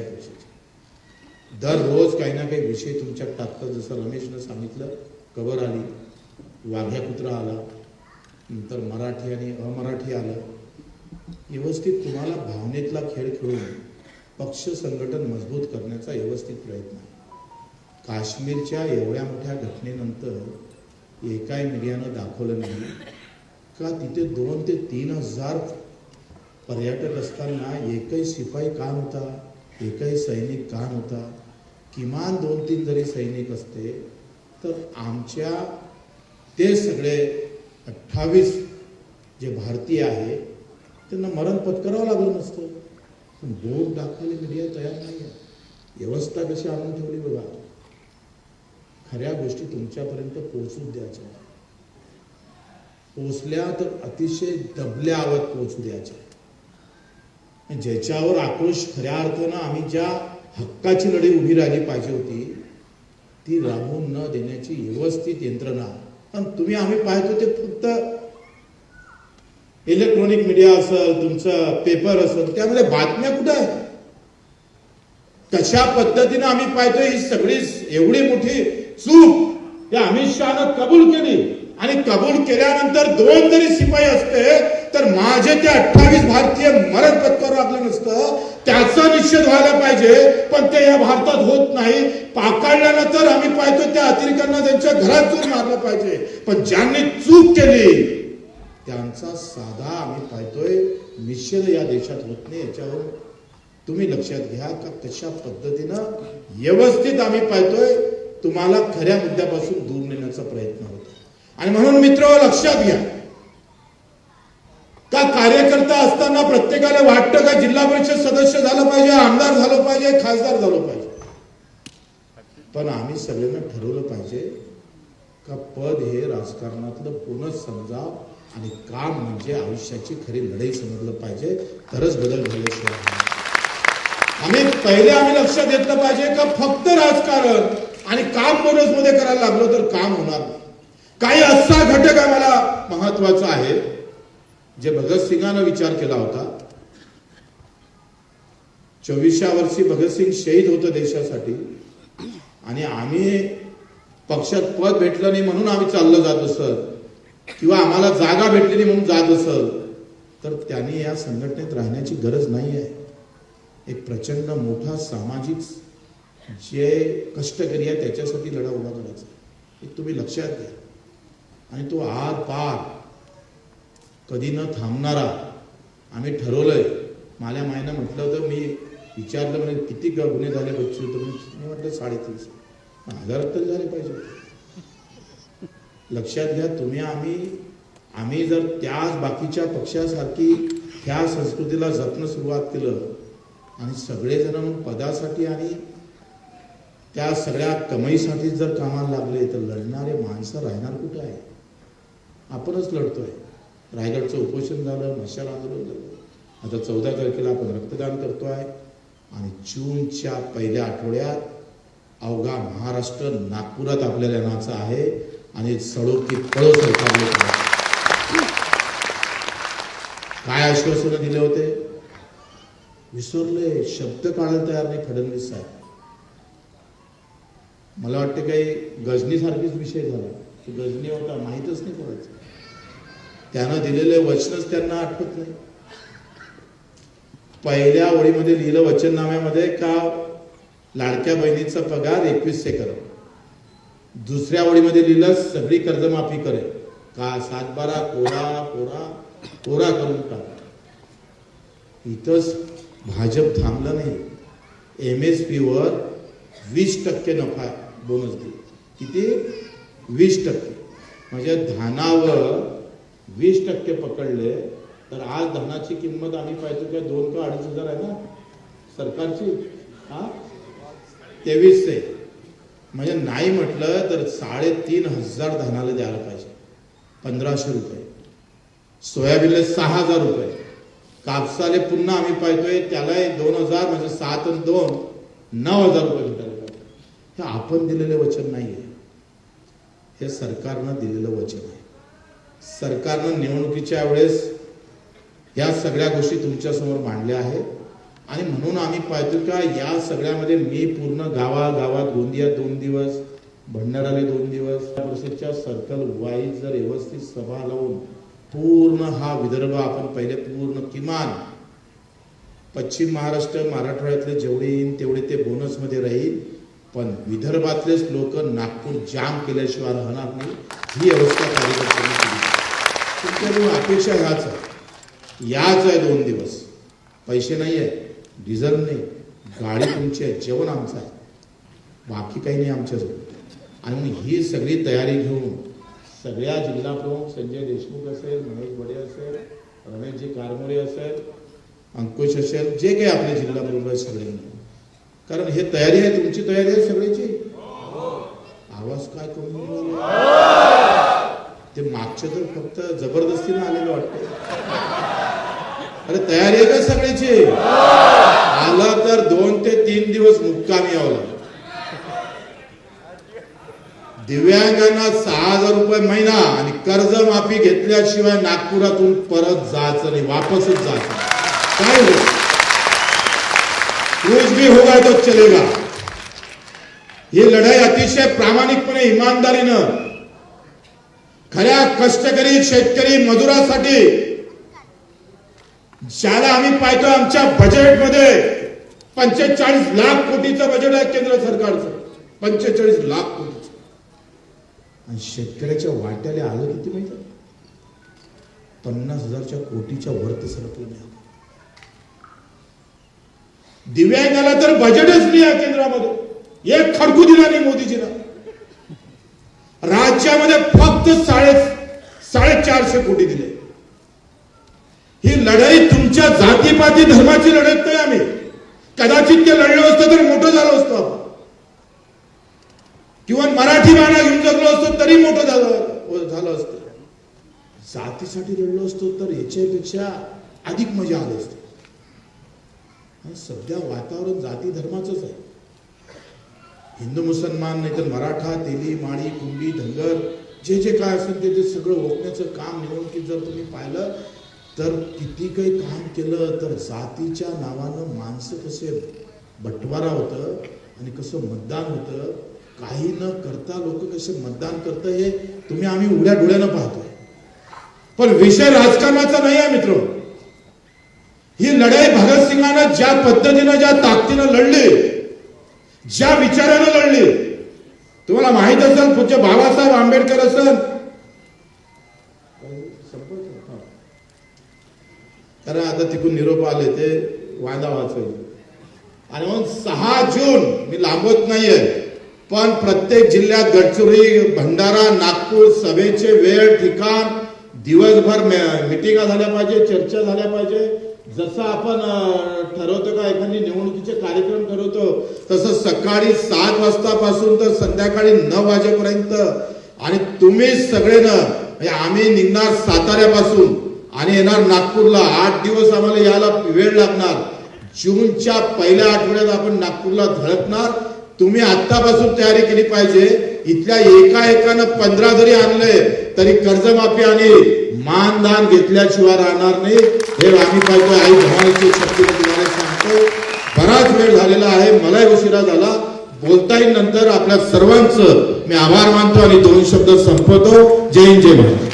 सगळ्या पक्षाचे दररोज काही ना काही विषय तुमच्यात टाकतात जसं रमेशनं सांगितलं कबर आली वाघ्या कुत्रा आला नंतर मराठी आणि अमराठी आलं. व्यवस्थित तुम्हाला भावनेतला खेळ खेळून पक्ष संघटन मजबूत करण्याचा व्यवस्थित प्रयत्न आहे. काश्मीरच्या एवढ्या मोठ्या घटनेनंतर एकाही मीडियानं दाखवलं नाही का तिथे दोन ते तीन हजार पर्यटक असताना एकही शिपाई का नव्हता? एकही सैनिक का नव्हता? किमान दोन तीन जरी सैनिक असते तर आमच्या ते सगळे अठ्ठावीस जे भारतीय आहे त्यांना मरण पत्करावं लागलं नसतं. पण बोट दाखवायला मीडिया तयार नाही आहे व्यवस्था कशी आणून ठेवली बघा. खऱ्या गोष्टी तुमच्यापर्यंत पोहोचू द्यायच्या. पोचल्या तर अतिशय दबल्या आवत पोचू द्यायच्या. ज्याच्यावर आक्रोश खऱ्या अर्थानं आम्ही ज्या हक्काची लढाई उभी राहिली पाहिजे होती ती राबून न देण्याची व्यवस्थित यंत्रणा. पण तुम्ही आम्ही पाहतो ते फक्त इलेक्ट्रॉनिक मीडिया असेल तुमचं पेपर असेल त्यामध्ये बातम्या कुठं आहे कशा पद्धतीने आम्ही पाहतोय ही सगळी एवढी मोठी चूक या अमित शहानं कबूल केली. आणि कबूल केल्यानंतर दोन जरी शिपाई असते तर माझे ते अठ्ठावीस भारतीय मरण पत्कार लागलं नसतं. त्याचा निषेध व्हायला पाहिजे पण ते या भारतात होत नाही. पाकडल्यानंतर आम्ही पाहतो त्या अतिरेकांना त्यांच्या घरात चूक मारलं पाहिजे. पण ज्यांनी चूक केली त्यांचा साधा आम्ही पाहतोय निषेध या देशात होत नाही. याच्यावर तुम्ही लक्षात घ्या का कशा पद्धतीनं व्यवस्थित आम्ही पाहतोय तुम्हाला खऱ्या मुद्द्यापासून दूर नेण्याचा प्रयत्न होतो आणि म्हणून मित्र लक्षात घ्या आता कार्यकर्ता असताना प्रत्येकाला वाटतं का जिल्हा परिषद सदस्य झालं पाहिजे आमदार झालं पाहिजे खासदार झालं पाहिजे? पण आम्ही सगळ्यांना ठरवलं पाहिजे का पद हे राजकारणातलं पूर्ण समजा आणि काम म्हणजे आयुष्याची खरी लढाई समजलं पाहिजे. तरच बदल झाल्याशिवाय आम्ही पहिले आम्ही लक्षात घेतलं पाहिजे का फक्त राजकारण आणि काम बोनसमध्ये करायला लागलो तर काम होणार नाही. काही असा घटक आम्हाला महत्त्वाचा आहे जे भगतसिंगानं विचार केला होता चोवीसशा वर्षी भगतसिंग शहीद होतं देशासाठी. आणि आम्ही पक्षात पद भेटलं नाही म्हणून आम्ही चाललं जात असत. किंवा आम्हाला जागा भेटली नाही म्हणून जात असत. तर त्यांनी या संघटनेत राहण्याची गरज नाही आहे. एक प्रचंड मोठा सामाजिक जे कष्टकरी आहे त्याच्यासाठी लढा उभा करायचा हे तुम्ही लक्षात घ्या. आणि तो आर पार कधी न थांबणारा. आम्ही ठरवलंय. माझ्या मायनं म्हटलं होतं मी विचारलं म्हणजे किती गुन्हे झाले बच्चू? तर मी म्हटलं साडेतीस हजार तरी झाले पाहिजे लक्षात घ्या तुम्ही आम्ही आम्ही जर त्याच बाकीच्या पक्षासारखी ह्या संस्कृतीला जपणं सुरुवात केलं आणि सगळेजण मग पदासाठी आणि त्या सगळ्या कमाईसाठी जर कामाला लागले तर लढणारे माणसं राहणार कुठं आहे? आपणच लढतोय. रायगडचं उपोषण झालं मशाल आंदोलन झालं. आता चौदा तारखेला आपण रक्तदान करतो आहे आणि जूनच्या पहिल्या आठवड्यात अवघा महाराष्ट्र नागपुरात आपल्याला येण्याचा आहे. आणि सडो की पळो सरकारने. काय आश्वासनं दिले होते? विसरले. शब्द काढायला तयार नाही फडणवीस साहेब. मला वाटतं काही गजनीसारखीच विषय झाला. की गजनी होता माहीतच नाही कोणाचं. त्यानं दिलेले वचनच त्यांना आठवत नाही. पहिल्या ओळीमध्ये लिहिलं वचननाम्यामध्ये का लाडक्या बहिणीचा पगार एकवीसशे करेल दुसऱ्या ओळीमध्ये लिहिलं सगळी कर्जमाफी करेल. का सात बारा कोरा कोरा कोरा करून टाक. इथंच भाजप थांबलं नाही. एम एस पीवर वीस टक्के नफा बोनस दिला किती? वीस टक्के. म्हणजे धानावर वीस टक्के पकडले तर आज धनाची किंमत आम्ही पाहिजे काय दोन का अडीच हजार आहे ना? सरकारची हा? तेवीसशे. म्हणजे नाही म्हटलं तर साडेतीन हजार धनाला द्यायला पाहिजे. पंधराशे रुपये. सोयाबीनला सहा हजार रुपये. कापसाले पुन्हा आम्ही पाहतोय त्याला दोन हजार म्हणजे सात आणि दोन नऊ हजार रुपये भेटायला पाहिजे. हे आपण दिलेले वचन नाही आहे हे सरकारनं दिलेलं वचन आहे. सरकारनं निवडणुकीच्या वेळेस या सगळ्या गोष्टी तुमच्यासमोर मांडल्या आहेत. आणि म्हणून आम्ही पाहतो का या सगळ्यामध्ये मी पूर्ण गावागावात गोंदियात दोन दिवस भंडाराले दोन दिवस परिषदच्या सर्कल वाईज जर व्यवस्थित सभा लावून पूर्ण हा विदर्भ आपण पहिले पूर्ण किमान पश्चिम महाराष्ट्र मराठवाड्यातले जेवढे येईन तेवढे ते बोनसमध्ये राहील. पण विदर्भातलेच लोक नागपूर जाम केल्याशिवाय राहणार नाही. ही अवस्था कार्यकर्त्यांनी केली अपेक्षा ह्याच आहे. याच आहे दोन दिवस. पैसे नाही आहे डिझेल नाही. गाडी तुमची आहे जेवण आमचं आहे. बाकी काही नाही आमच्याजवळ. आणि ही सगळी तयारी घेऊन सगळ्या जिल्हा प्रमुख संजय देशमुख असेल महेश बडे असेल रमेशजी कारमोरे असेल अंकुश असेल जे काही आपले जिल्हा प्रमुख आहेत सगळ्यांनी कारण हे तयारी आहे तुमची तयारी आहे सगळ्याची आवाज काय कमी ते मागचे तर फक्त जबरदस्तीनं आलेलं वाटते अरे तयारी आहे का सगळ्याची आला तर दोन ते तीन दिवस मुक्कामी यावं लागत दिव्यांगांना सहा हजार रुपये महिना आणि कर्जमाफी घेतल्याशिवाय नागपुरातून परत जायचं नाही वापसच जायचं काय कुछ भी होगा तो चलेगा. ही लढाई अतिशय प्रामाणिकपणे इमानदारीनं खऱ्या कष्टकरी शेतकरी मजुरासाठी ज्याला आम्ही पाहतो आमच्या बजेटमध्ये पंचेचाळीस लाख कोटीचं बजेट आहे केंद्र सरकारचं. पंचेचाळीस लाख कोटीचं. आणि शेतकऱ्याच्या वाट्याला आलं किती माहिती? पन्नास हजारच्या कोटीच्या वरती सरकलं नाही दिव्यांगाला तर बजेटच नाही आहे केंद्रामध्ये. एक खडकू दिला नाही मोदीजीला. राज्यामध्ये फक्त साडे साडेचारशे कोटी दिले. ही लढाई तुमच्या जातीपाती धर्माची लढत नाही आम्ही. कदाचित ते लढलं असतं तर मोठं झालं असतं किंवा मराठी बाणा घेऊन जगलो असतो तरी मोठं झालं झालं असतं. जातीसाठी लढलो असतो तर ह्याच्यापेक्षा अधिक मजा आली असते. सध्या वातावरण जाती धर्माचंच आहे. हिंदू मुसलमान नाही तर मराठा तेली माळी कुंडी धनगर जे जे काय असेल ते ते सगळं ओळखण्याचं काम निवडणुकीत जर तुम्ही पाहिलं तर किती काही काम केलं तर जातीच्या नावानं माणसं कसे बटवारा होतं आणि कसं मतदान होतं काही न करता लोक कसे मतदान करतं हे तुम्ही आम्ही उड्या डोळ्यानं पाहतोय. पण विषय राजकारणाचा नाही आहे मित्र. ही लढाई भगतसिंगानं ज्या पद्धतीनं ज्या ताकदीनं लढली ज्या विचारानं लढले. तुम्हाला माहीत असेल पूज्य बाबासाहेब आंबेडकर असेल. कारण आता तिकून निरोप आले ते वायदा वाचवले आणि मग सहा जून मी लांबत नाहीये पण प्रत्येक जिल्ह्यात गडचिरोली भंडारा नागपूर सभेचे वेळ ठिकाण दिवसभर मिटिंगा झाल्या पाहिजे चर्चा झाल्या पाहिजे. जसं आपण ठरवतो का एखादी निवडणुकीचे कार्यक्रम ठरवतो तसं सकाळी सात वाजतापासून तर संध्याकाळी नऊ वाजेपर्यंत. आणि तुम्ही सगळेनं म्हणजे आम्ही निघणार साताऱ्यापासून आणि येणार नागपूरला. आठ दिवस आम्हाला यायला वेळ लागणार. जूनच्या पहिल्या आठवड्यात आपण नागपूरला धडकणार तुम्ही आतापासून तयारी केली पाहिजे. इथल्या एका एकानं पंधरा जरी आणले तरी कर्जमाफी आणि मानदान घेतल्याशिवाय राहणार नाही. हे आम्ही पाहिजे आई भवानीची शक्ती तुम्हाला सांगतो बराच वेळ झालेला आहे मलाही उशिरा झाला. बोलता येईल नंतर आपल्या सर्वांचं मी आभार मानतो आणि दोन शब्द संपवतो. जय हिंद जय महाराज